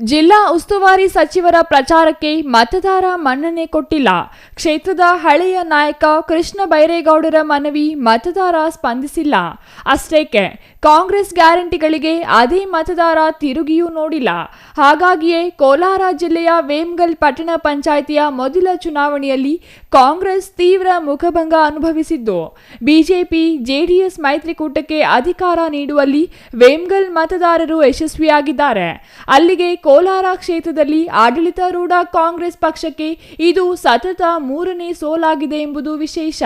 ಜಿಲ್ಲಾ ಉಸ್ತುವಾರಿ ಸಚಿವರ ಪ್ರಚಾರಕ್ಕೆ ಮತದಾರ ಮನ್ನಣೆ ಕೊಟ್ಟಿಲ್ಲ. ಕ್ಷೇತ್ರದ ಹಳೆಯ ನಾಯಕ ಕೃಷ್ಣ ಬೈರೇಗೌಡರ ಮನವಿ ಮತದಾರ ಸ್ಪಂದಿಸಿಲ್ಲ. ಅಷ್ಟೇಕೆ, ಕಾಂಗ್ರೆಸ್ ಗ್ಯಾರಂಟಿಗಳಿಗೆ ಅದೇ ಮತದಾರ ತಿರುಗಿಯೂ ನೋಡಿಲ್ಲ. ಹಾಗಾಗಿಯೇ ಕೋಲಾರ ಜಿಲ್ಲೆಯ ವೇಮ್ಗಲ್ ಪಟ್ಟಣ ಪಂಚಾಯಿತಿಯ ಮೊದಲ ಚುನಾವಣೆಯಲ್ಲಿ ಕಾಂಗ್ರೆಸ್ ತೀವ್ರ ಮುಖಭಂಗ ಅನುಭವಿಸಿದ್ದು. ಬಿಜೆಪಿ, ಜೆಡಿಎಸ್ ಮೈತ್ರಿಕೂಟಕ್ಕೆ ಅಧಿಕಾರ ನೀಡುವಲ್ಲಿ ವೇಮ್ಗಲ್ ಮತದಾರರು ಯಶಸ್ವಿಯಾಗಿದ್ದಾರೆ. ಅಲ್ಲಿಗೆ ಕೋಲಾರ ಕ್ಷೇತ್ರದಲ್ಲಿ ಆಡಳಿತಾರೂಢ ಕಾಂಗ್ರೆಸ್ ಪಕ್ಷಕ್ಕೆ ಇದು ಸತತ ಮೂರನೇ ಸೋಲಾಗಿದೆ ಎಂಬುದು ವಿಶೇಷ.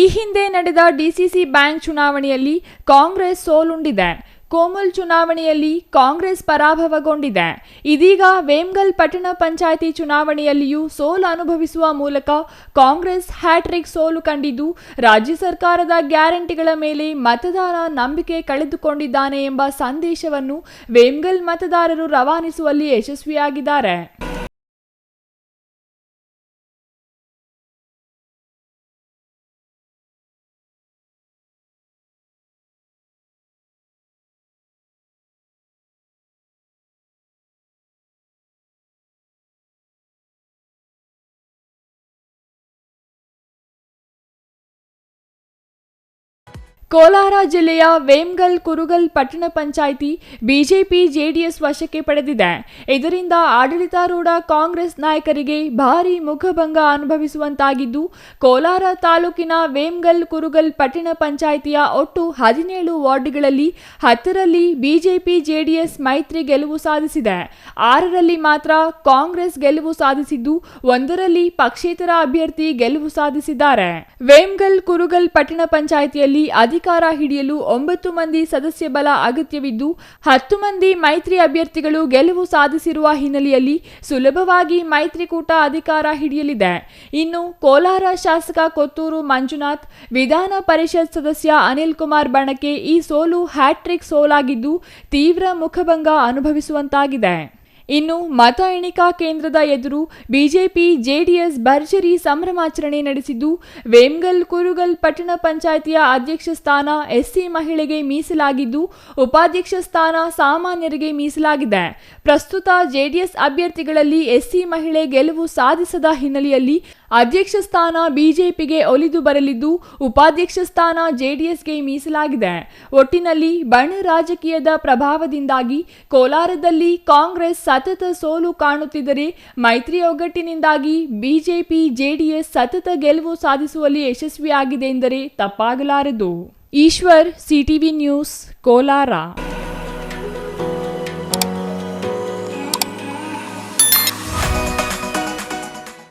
ಈ ಹಿಂದೆ ನಡೆದ ಡಿಸಿಸಿ ಬ್ಯಾಂಕ್ ಚುನಾವಣೆಯಲ್ಲಿ ಕಾಂಗ್ರೆಸ್ ಸೋಲುಂಡಿದೆ. ಕೋಮಲ್ ಚುನಾವಣೆಯಲ್ಲಿ ಕಾಂಗ್ರೆಸ್ ಪರಾಭವಗೊಂಡಿದೆ. ಇದೀಗ ವೇಮ್ಗಲ್ ಪಟ್ಟಣ ಪಂಚಾಯಿತಿ ಚುನಾವಣೆಯಲ್ಲಿಯೂ ಸೋಲು ಅನುಭವಿಸುವ ಮೂಲಕ ಕಾಂಗ್ರೆಸ್ ಹ್ಯಾಟ್ರಿಕ್ ಸೋಲು ಕಂಡಿದ್ದು, ರಾಜ್ಯ ಸರ್ಕಾರದ ಗ್ಯಾರಂಟಿಗಳ ಮೇಲೆ ಮತದಾರ ನಂಬಿಕೆ ಕಳೆದುಕೊಂಡಿದ್ದಾನೆ ಎಂಬ ಸಂದೇಶವನ್ನು ವೇಮ್ಗಲ್ ಮತದಾರರು ರವಾನಿಸುವಲ್ಲಿ ಯಶಸ್ವಿಯಾಗಿದ್ದಾರೆ. ಕೋಲಾರ ಜಿಲ್ಲೆಯ ವೇಮ್ಗಲ್ ಕುರುಗಲ್ ಪಟ್ಟಣ ಪಂಚಾಯಿತಿ ಬಿಜೆಪಿ ಜೆಡಿಎಸ್ ವಶಕ್ಕೆ ಪಡೆದಿದೆ. ಇದರಿಂದ ಆಡಳಿತಾರೂಢ ಕಾಂಗ್ರೆಸ್ ನಾಯಕರಿಗೆ ಭಾರಿ ಮುಖಭಂಗ ಅನುಭವಿಸುವಂತಾಗಿದ್ದು, ಕೋಲಾರ ತಾಲೂಕಿನ ವೇಮ್ಗಲ್ ಕುರುಗಲ್ ಪಟ್ಟಣ ಪಂಚಾಯಿತಿಯ ಒಟ್ಟು ಹದಿನೇಳು ವಾರ್ಡ್ಗಳಲ್ಲಿ ಹತ್ತರಲ್ಲಿ ಬಿಜೆಪಿ ಜೆಡಿಎಸ್ ಮೈತ್ರಿ ಗೆಲುವು ಸಾಧಿಸಿದೆ. ಆರರಲ್ಲಿ ಮಾತ್ರ ಕಾಂಗ್ರೆಸ್ ಗೆಲುವು ಸಾಧಿಸಿದ್ದು, ಒಂದರಲ್ಲಿ ಪಕ್ಷೇತರ ಅಭ್ಯರ್ಥಿ ಗೆಲುವು ಸಾಧಿಸಿದ್ದಾರೆ. ವೇಮ್ಗಲ್ ಕುರುಗಲ್ ಪಟ್ಟಣ ಪಂಚಾಯಿತಿಯಲ್ಲಿ ಅಧಿಕಾರ ಹಿಡಿಯಲು ಒಂಬತ್ತು ಮಂದಿ ಸದಸ್ಯ ಬಲ ಅಗತ್ಯವಿದ್ದು, ಹತ್ತು ಮಂದಿ ಮೈತ್ರಿ ಅಭ್ಯರ್ಥಿಗಳು ಗೆಲುವು ಸಾಧಿಸಿರುವ ಹಿನ್ನೆಲೆಯಲ್ಲಿ ಸುಲಭವಾಗಿ ಮೈತ್ರಿಕೂಟ ಅಧಿಕಾರ ಹಿಡಿಯಲಿದೆ. ಇನ್ನು ಕೋಲಾರ ಶಾಸಕ ಕೊತ್ತೂರು ಮಂಜುನಾಥ್, ವಿಧಾನ ಪರಿಷತ್ ಸದಸ್ಯ ಅನಿಲ್ ಕುಮಾರ್ ಬಣಕೆ ಈ ಸೋಲು ಹ್ಯಾಟ್ರಿಕ್ ಸೋಲಾಗಿದ್ದು, ತೀವ್ರ ಮುಖಭಂಗ ಅನುಭವಿಸುವಂತಾಗಿದೆ. ಇನ್ನು ಮತ ಎಣಿಕಾ ಕೇಂದ್ರದ ಎದುರು ಬಿಜೆಪಿ, ಜೆಡಿಎಸ್ ಭರ್ಜರಿ ಸಂಭ್ರಮಾಚರಣೆ ನಡೆಸಿದ್ದು, ವೇಮ್ಗಲ್ ಕುರುಗಲ್ ಪಟ್ಟಣ ಪಂಚಾಯಿತಿಯ ಅಧ್ಯಕ್ಷ ಸ್ಥಾನ ಎಸ್ಸಿ ಮಹಿಳೆಗೆ ಮೀಸಲಾಗಿದ್ದು, ಉಪಾಧ್ಯಕ್ಷ ಸ್ಥಾನ ಸಾಮಾನ್ಯರಿಗೆ ಮೀಸಲಾಗಿದೆ. ಪ್ರಸ್ತುತ ಜೆಡಿಎಸ್ ಅಭ್ಯರ್ಥಿಗಳಲ್ಲಿ ಎಸ್ಸಿ ಮಹಿಳೆ ಗೆಲುವು ಸಾಧಿಸದ ಹಿನ್ನೆಲೆಯಲ್ಲಿ ಅಧ್ಯಕ್ಷ ಸ್ಥಾನ ಬಿಜೆಪಿಗೆ ಒಲಿದು ಬರಲಿದ್ದು, ಉಪಾಧ್ಯಕ್ಷ ಸ್ಥಾನ ಜೆಡಿಎಸ್ಗೆ ಮೀಸಲಾಗಿದೆ. ಒಟ್ಟಿನಲ್ಲಿ ಬಣ ರಾಜಕೀಯದ ಪ್ರಭಾವದಿಂದಾಗಿ ಕೋಲಾರದಲ್ಲಿ ಕಾಂಗ್ರೆಸ್ ಸತತ ಸೋಲು ಕಾಣುತ್ತಿದ್ದರೆ ಮೈತ್ರಿ ಒಗ್ಗಟ್ಟಿನಿಂದಾಗಿ ಬಿಜೆಪಿ, ಜೆಡಿಎಸ್ ಸತತ ಗೆಲುವು ಸಾಧಿಸುವಲ್ಲಿ ಯಶಸ್ವಿಯಾಗಿದೆ ಎಂದರೆ ತಪ್ಪಾಗಲಾರದು. Eshwar, CTV news, Kolar.